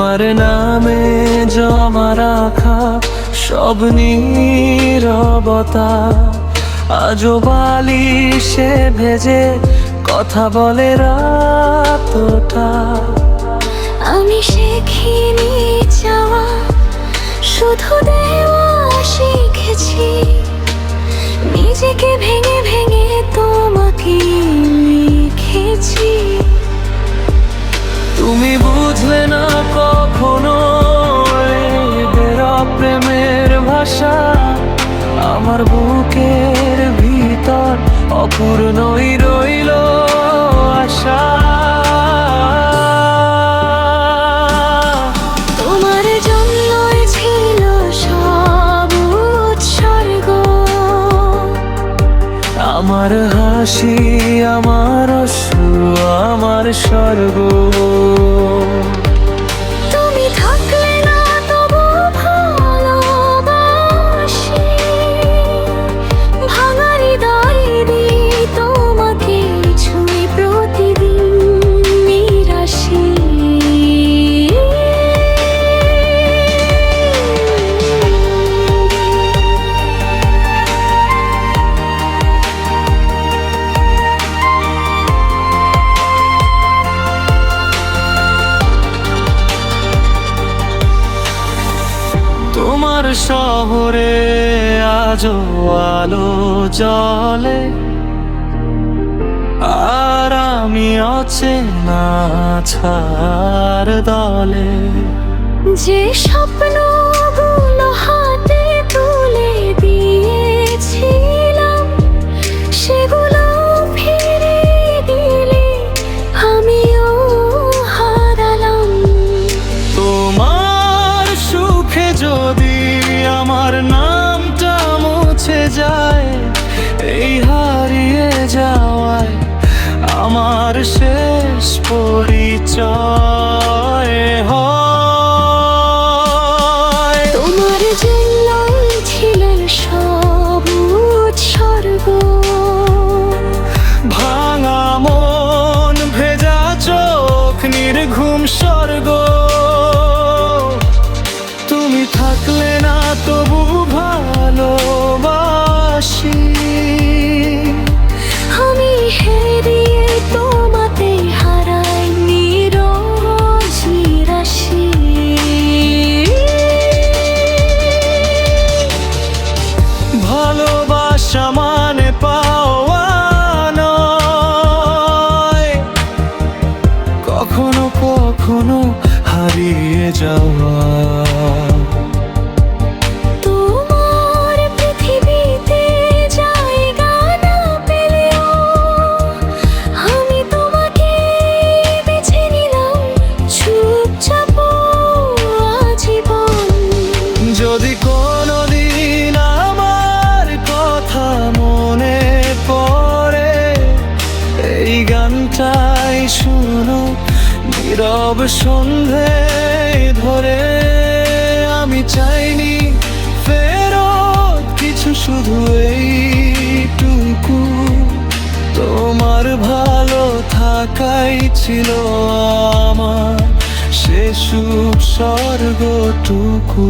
তোমার নামে জমা রাখা সব নীরবতা। আজও বালিশে ভেজে কথা বলে রাতটা। আমি শিখিনি চাওয়া শুধু দেওয়া শিখেছি। নিজেকে ভেঙে ভেঙে তোমাকে লিখেছি। তুমি বুঝলে না প্রেমের ভাষা আমার বুকের ভিতর অপূর্ণই রইল আশা। তোমার জন্যই ছিল সব উৎসর্গ। আমার হাসি আমার অশ্রু আমার স্বর্গ। তোমার শহরে আজও আলো জলে আর আমি না ছাড় দলে। যে স্বপ্নগুলো শেষ পরিচয় হয়। তোমার জন্যই ছিলেন সব উৎসর্গ ভাঙা মন ভেজা চোখ নির্ঘুম স্বর্গ। তুমি থাকলে না তবু ভালোবাসি। আমি হেরিয়ে কখনো হারিয়ে যাওয়া। যদি কোনোদিন আমার কথা মনে পড়ে এই গানটাই শুনো। নীরব সন্ধে ধরে আমি চাইনি ফেরত, কিছু শুধু এইটুকু। তোমার ভালো থাকাই ছিল আমার, সে সুখ স্বর্গটুকু।